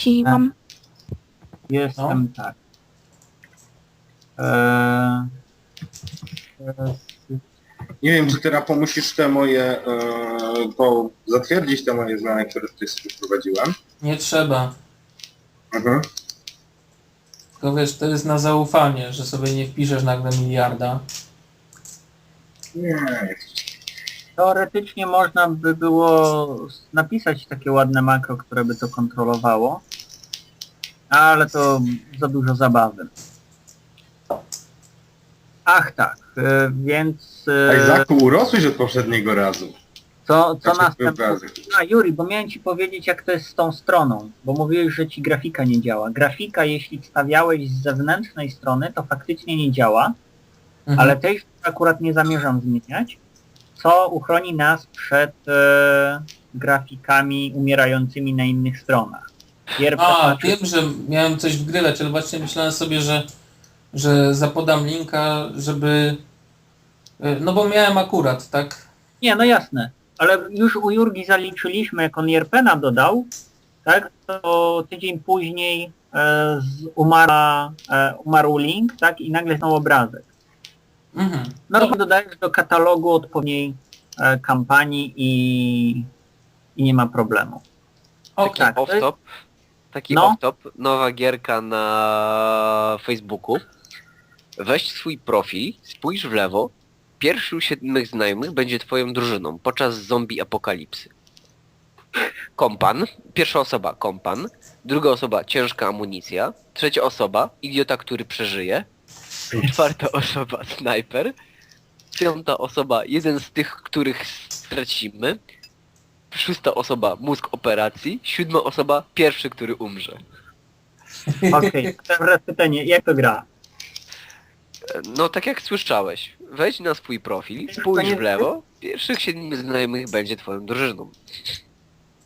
Ci A. mam. Jestem tak. Eee, teraz, Nie wiem, czy teraz musisz te moje, e, po, zatwierdzić te moje znane, które tutaj sobie wprowadziłem. Nie trzeba. Mhm. Tylko wiesz, to jest na zaufanie, że sobie nie wpiszesz nagle miliarda. Nie, teoretycznie można by było napisać takie ładne makro, które by to kontrolowało, ale to za dużo zabawy. Ach tak, e, więc e, urosłeś od poprzedniego razu. co, co Znaczy. A Juri, bo miałem ci powiedzieć jak to jest z tą stroną, bo mówiłeś, że ci grafika nie działa. Grafika jeśli stawiałeś z zewnętrznej strony, to faktycznie nie działa, Mhm. ale tej akurat nie zamierzam zmieniać, co uchroni nas przed e, grafikami umierającymi na innych stronach. Pierw A, wiem, że miałem coś wgrywać, ale właśnie myślałem sobie, że, że zapodam linka, żeby... y, No bo miałem akurat, tak? Nie, no jasne, ale już u Jurgi zaliczyliśmy, jak on Jerpena dodał, tak, to tydzień później e, z umarła, e, umarł link, tak, i nagle znowu obrazek. Mhm. No to dodajesz do katalogu odpowiedniej e, kampanii i, i nie ma problemu. Okej. tak. to jest- Off-top. Taki No. off-top, nowa gierka na Facebooku. Weź swój profil, spójrz w lewo. Pierwszy u siedmiu znajomych będzie twoją drużyną podczas zombie apokalipsy. Kompan, pierwsza osoba kompan, druga osoba ciężka amunicja, trzecia osoba idiota, który przeżyje, czwarta osoba snajper, piąta osoba jeden z tych, których stracimy, szósta osoba mózg operacji, siódma osoba pierwszy, który umrze. Okej, teraz pytanie, jak to gra? No tak jak słyszałeś, wejdź na swój profil, spójrz w lewo, pierwszych siedmiu znajomych będzie twoją drużyną.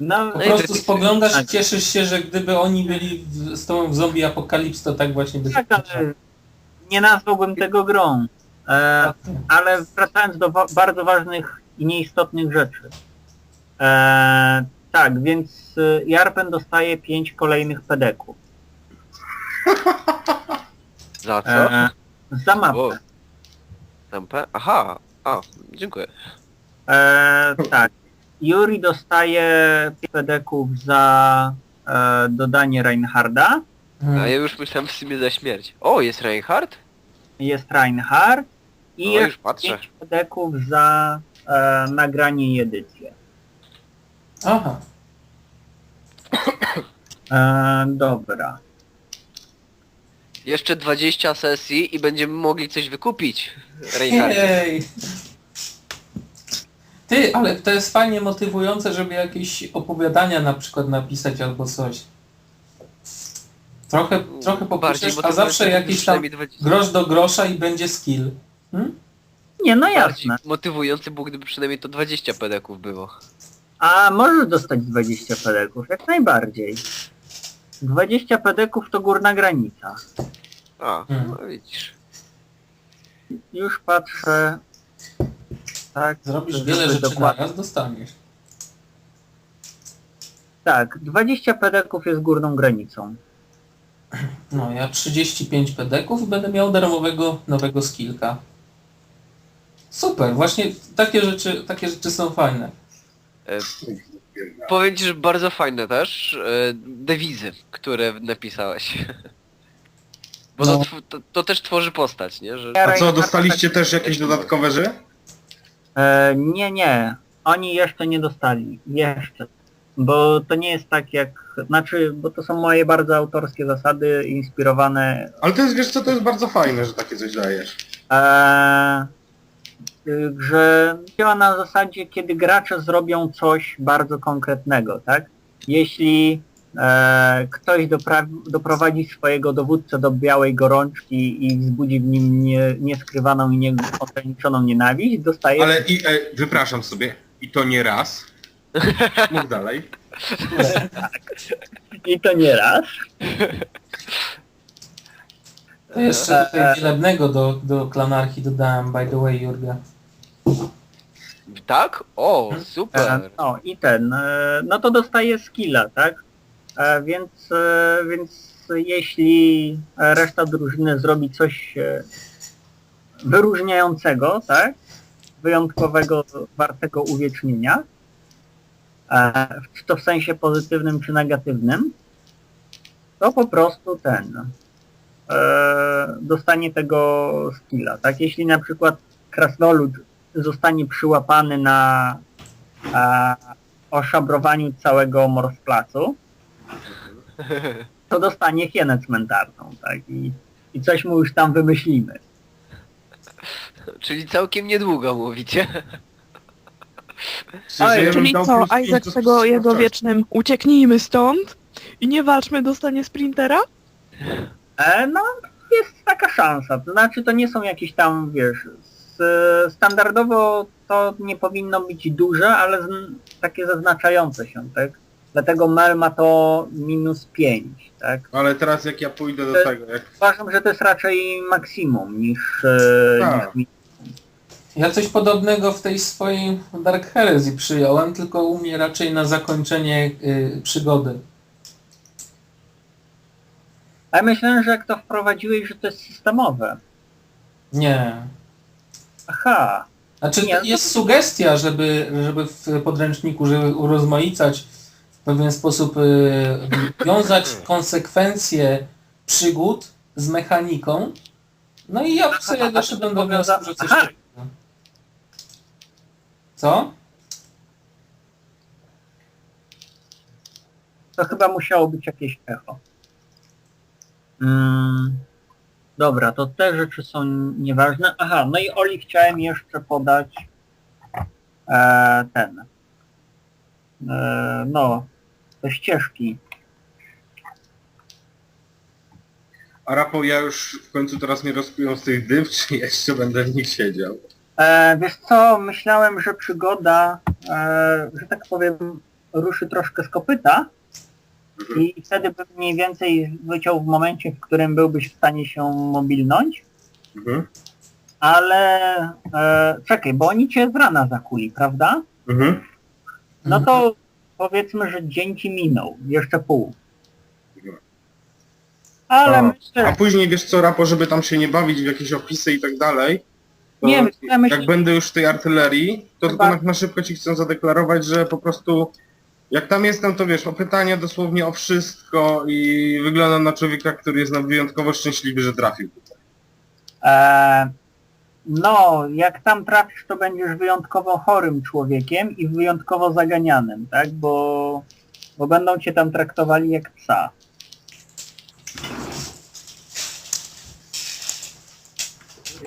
No, Po No i prostu spoglądasz i tak. cieszysz się, że gdyby oni byli w, z tobą w zombie apokalips, to tak właśnie by tak, ale nie nazwałbym tego grą. E, ale wracając do wa- bardzo ważnych i nieistotnych rzeczy. E, tak, więc e, Jarpen dostaje pięć kolejnych pedeków. Za co? E, za O, mapę. Lampę? Aha, a, dziękuję. E, tak. Yuri dostaje pięć pedeków za e, dodanie Reinharda. A Mhm. ja już myślałem w sumie za śmierć. O, jest Reinhardt? Jest Reinhard. I O, jest już patrzę. pięć pedeków za e, nagranie i edycję. Aha. E, dobra. Jeszcze 20 sesji i będziemy mogli coś wykupić. Reinhardt. Jej. Ty, ale to jest fajnie motywujące, żeby jakieś opowiadania na przykład napisać albo coś. Trochę, trochę popiszesz, a zawsze jakiś tam przynajmniej 20 grosz do grosza i będzie skill. Hmm? Nie, no Bardziej jasne. motywujący było, gdyby przynajmniej to 20 pedeków było. A możesz dostać 20 pedeków, jak najbardziej. 20 pedeków to górna granica. A, Hmm. no widzisz. Już patrzę. Tak, Zrobisz żeby wiele rzeczy dokładnie- naraz, dostaniesz. Tak, 20 pedeków jest górną granicą. No, ja 35 pedeków i będę miał darmowego nowego skillka. Super, właśnie takie rzeczy, takie rzeczy są fajne. E, powiem ci, że bardzo fajne też e, dewizy, które napisałeś. Bo No. to, tw- to, to też tworzy postać, nie? Że... A co, dostaliście też jakieś dodatkowe ży? E, nie, nie. Oni jeszcze nie dostali. Jeszcze. Bo to nie jest tak jak... Znaczy, bo to są moje bardzo autorskie zasady, inspirowane Ale to jest, wiesz co, to jest bardzo fajne, że takie coś dajesz. e, y, że działa na zasadzie, kiedy gracze zrobią coś bardzo konkretnego, tak? Jeśli e, ktoś doprowadzi swojego dowódcę do białej gorączki i wzbudzi w nim nie, nieskrywaną i nieograniczoną nienawiść, dostaje Ale i, e, wypraszam sobie, i to nie raz. Mów dalej. i to nie raz. To jeszcze tutaj wielebnego do, do klanarchi dodałem, by the way, Jurga. Tak? O, E, super. no i ten, e, no to dostaje skilla, tak? E, więc, e, więc jeśli reszta drużyny zrobi coś e, wyróżniającego, tak? Wyjątkowego, wartego uwiecznienia, e, czy to w sensie pozytywnym czy negatywnym, to po prostu ten e, dostanie tego skilla, tak? Jeśli na przykład krasnolud zostanie przyłapany na e, oszabrowaniu całego morskplacu, to dostanie hienę cmentarną, tak? I, I coś mu już tam wymyślimy. Czyli całkiem niedługo mówicie. Bym Czyli co, Isaac tego jego wiecznym ucieknijmy stąd i nie walczmy dostanie sprintera? E, no, jest taka szansa. To znaczy, to nie są jakieś tam, wiesz, s- standardowo to nie powinno być duże, ale z, takie zaznaczające się, tak? Dlatego Mel ma to minus 5, tak? Ale teraz jak ja pójdę do E, tego, jak Uważam, że to jest raczej maksimum niż, e, Tak. niż Ja coś podobnego w tej swojej Dark Heresy przyjąłem, tylko u mnie raczej na zakończenie y, przygody. Ale myślę, że jak to wprowadziłeś, że to jest systemowe. Nie. Aha. Znaczy Nie, jest to- sugestia, żeby, żeby w podręczniku, żeby urozmaicać w pewien sposób y, wiązać konsekwencje przygód z mechaniką. No i ja sobie doszedłem do wniosku, że coś Aha. takiego. Co? To chyba musiało być jakieś echo. Mm, dobra, to te rzeczy są nieważne. Aha, no i Oli chciałem jeszcze podać e, ten. E, no, te ścieżki. A Rafał, ja już w końcu teraz mnie rozkują z tych dym, czy jeszcze będę w nich siedział? E, wiesz co, myślałem, że przygoda, e, że tak powiem, ruszy troszkę z kopyta i wtedy bym mniej więcej wyciął w momencie, w którym byłbyś w stanie się mobilnąć. Mhm. Ale e, czekaj, bo oni cię z rana zakuli, prawda? Mhm. No to powiedzmy, że dzień ci minął, jeszcze pół. Ale A, myślę, A później wiesz co, Rapo, żeby tam się nie bawić w jakieś opisy i tak dalej, to Nie, ja myślę- jak będę już w tej artylerii, to Chyba- tylko na, na szybko ci chcę zadeklarować, że po prostu jak tam jestem, to wiesz, o pytania dosłownie o wszystko i wyglądam na człowieka, który jest no, wyjątkowo szczęśliwy, że trafił. e, no, jak tam trafisz, to będziesz wyjątkowo chorym człowiekiem i wyjątkowo zaganianym, tak? Bo, bo będą cię tam traktowali jak psa.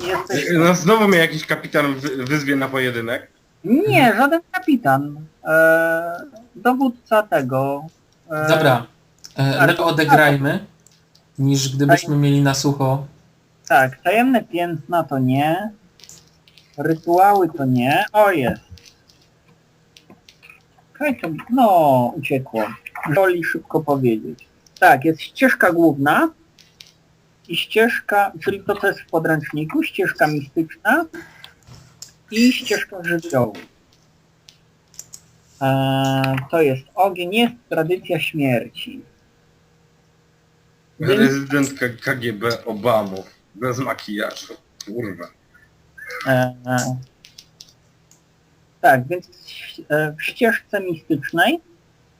Jesteś... No znowu mnie jakiś kapitan wy, wyzwie na pojedynek. Nie, żaden kapitan. E, dowódca tego. E, Dobra, e, lepiej odegrajmy, niż gdybyśmy mieli na sucho. Tak, tajemne piętna to nie. Rytuały to nie. O jest. Kaj to, no, uciekło. Woli szybko powiedzieć. Tak, jest ścieżka główna i ścieżka, czyli to co jest w podręczniku, ścieżka mistyczna i ścieżka żywiołu. Eee, to jest ogień, jest tradycja śmierci. Więc- Rezydent K- KGB Obamów. Bez makijażu. Kurwa. E, e, tak, więc e, w ścieżce mistycznej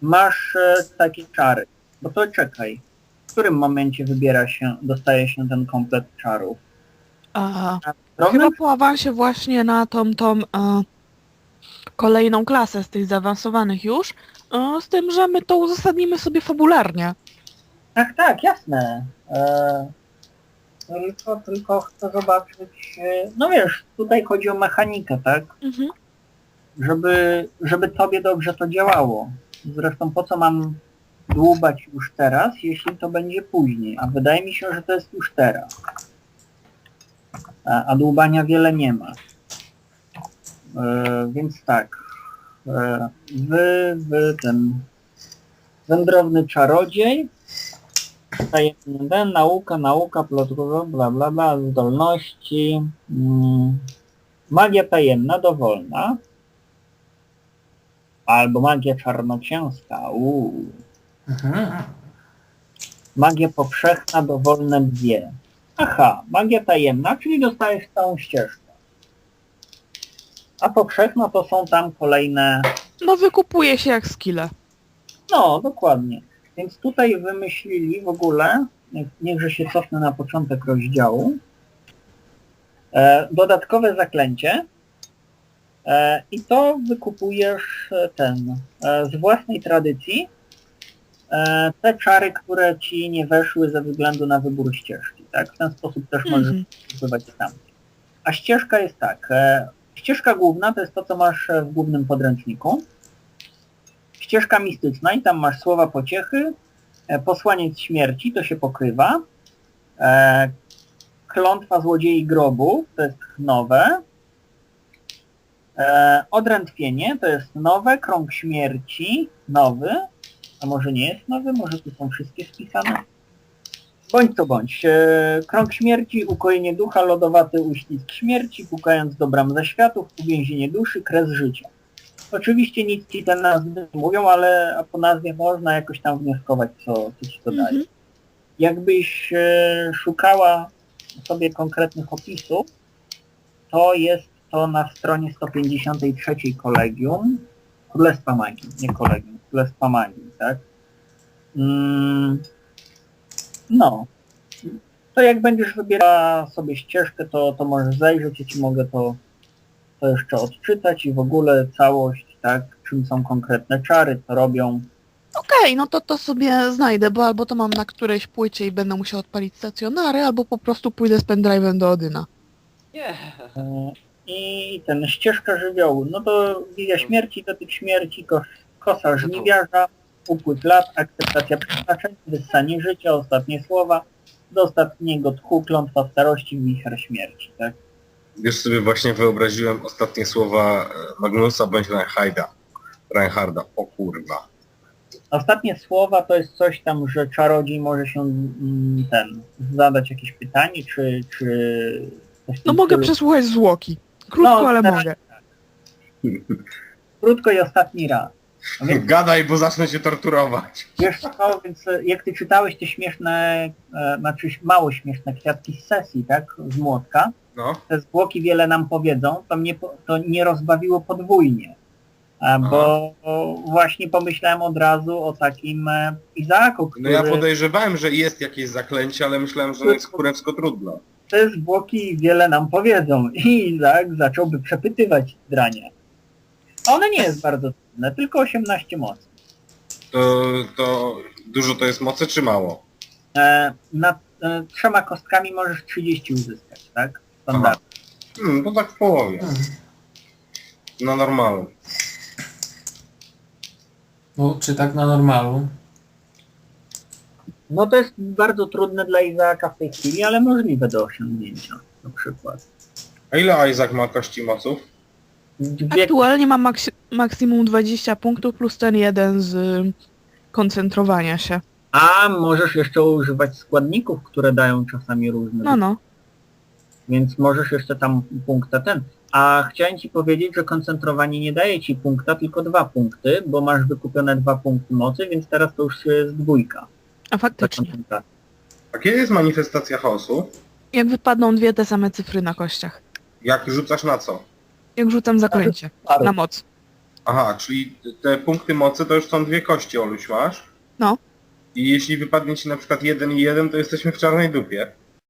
masz e, takie czary. Bo to czekaj, w którym momencie wybiera się, dostaje się ten komplet czarów? A, Drobnym? Chyba po awansie właśnie na tą, tą e, kolejną klasę z tych zaawansowanych już, e, z tym, że my to uzasadnimy sobie fabularnie. Tak, tak, jasne. E, tylko, tylko chcę zobaczyć, e, no wiesz, tutaj chodzi o mechanikę, tak? Mhm. żeby, żeby tobie dobrze to działało. Zresztą po co mam dłubać już teraz, jeśli to będzie później? A wydaje mi się, że to jest już teraz. A, dłubania wiele nie ma. E, więc tak. E, wy, wy ten wędrowny czarodziej, tajemny ten, nauka, nauka, plotkowa, bla bla bla, zdolności, mm, magia tajemna, dowolna, Albo magia czarnoksięska. Uuu. Mhm. Magia powszechna, dowolne dwie. Aha, magia tajemna, czyli dostajesz całą ścieżkę. A powszechna to są tam kolejne... No wykupuje się jak skille. No, dokładnie. Więc tutaj wymyślili w ogóle, niech, niechże się cofnę na początek rozdziału, e, dodatkowe zaklęcie e, i to wykupujesz e, ten e, z własnej tradycji te czary, które ci nie weszły ze względu na wybór ścieżki. Tak? W ten sposób też możesz Mhm. wpływać tam. A ścieżka jest tak. E, ścieżka główna to jest to, co masz e, w głównym podręczniku. Ścieżka mistyczna i tam masz słowa pociechy, e, posłaniec śmierci, to się pokrywa. E, klątwa złodziei grobu, to jest nowe. E, odrętwienie, to jest nowe. Krąg śmierci, nowy. A może nie jest nowy? Może tu są wszystkie spisane? Bądź to bądź. E, krąg śmierci, ukojenie ducha, lodowaty uścisk śmierci, pukając do bram zaświatów, uwięzienie duszy, kres życia. Oczywiście nic ci te nazwy nie mówią, ale po nazwie można jakoś tam wnioskować, co, co ci to daje. Mhm. Jakbyś e, szukała sobie konkretnych opisów, to jest to na stronie 153 Kolegium Królestwa Magii, nie Kolegium, Królestwa Magii, tak? Mm, no. To jak będziesz wybierała sobie ścieżkę, to, to możesz zajrzeć, ja ci mogę to, to jeszcze odczytać i w ogóle całość, tak? Czym są konkretne czary, co robią. Okej, no to to sobie znajdę, bo albo to mam na którejś płycie i będę musiał odpalić stacjonary, albo po prostu pójdę z pendrive'em do Odyna. Nie. E, I ten ścieżka żywiołu, no to wizja śmierci, dotyk śmierci, kos, kosa żniwiarza, upływ lat, akceptacja przeznaczenia, wyssanie życia, ostatnie słowa, do ostatniego tchu, klątwa starości, wicher śmierci, tak? Już sobie właśnie wyobraziłem ostatnie słowa e, Magnusa bądź Reinharda. Reinharda, o kurwa. Ostatnie słowa to jest coś tam, że czarodziej może się mm, ten, zadać jakieś pytanie, czy, czy No mogę stylu. przesłuchać zwłoki. Krótko, No, ale teraz- mogę. Krótko i ostatni raz. Gadaj, bo zacznę cię torturować. Wiesz co, więc e, jak ty czytałeś te śmieszne, e, znaczy mało śmieszne kwiatki z sesji, tak, z młotka, No. te zwłoki wiele nam powiedzą, to mnie po- to nie rozbawiło podwójnie. E, Bo właśnie pomyślałem od razu o takim e, Izaaku, który No ja podejrzewałem, że jest jakieś zaklęcie, ale myślałem, że ono jest kurewsko trudne. te zwłoki wiele nam powiedzą i Izaak zacząłby przepytywać dranie. A one nie jest bardzo trudne, tylko 18 mocy. To, to dużo to jest mocy czy mało? E, nad e, trzema kostkami możesz 30 uzyskać, tak? Standard. Hmm, to tak w połowie. Hmm. Na normalu. No, czy tak na normalu? No to jest bardzo trudne dla Izaaka w tej chwili, ale możliwe do osiągnięcia na przykład. A ile Isaac ma kości moców? Dwie, Aktualnie mam maksy- maksimum 20 punktów plus ten jeden z y, koncentrowania się. a możesz jeszcze używać składników, które dają czasami różne. No no. Więc możesz jeszcze tam punkta ten. A chciałem ci powiedzieć, że koncentrowanie nie daje ci punkta, tylko dwa punkty, bo masz wykupione dwa punkty mocy, więc teraz to już jest dwójka. A faktycznie. A kiedy jest manifestacja chaosu? Jak wypadną dwie te same cyfry na kościach. Jak rzucasz na co? Jak rzucam zaklęcie. Na moc. Aha, czyli te punkty mocy to już są dwie kości, Oluś, masz? No. I jeśli wypadnie ci na przykład jeden i jeden, to jesteśmy w czarnej dupie.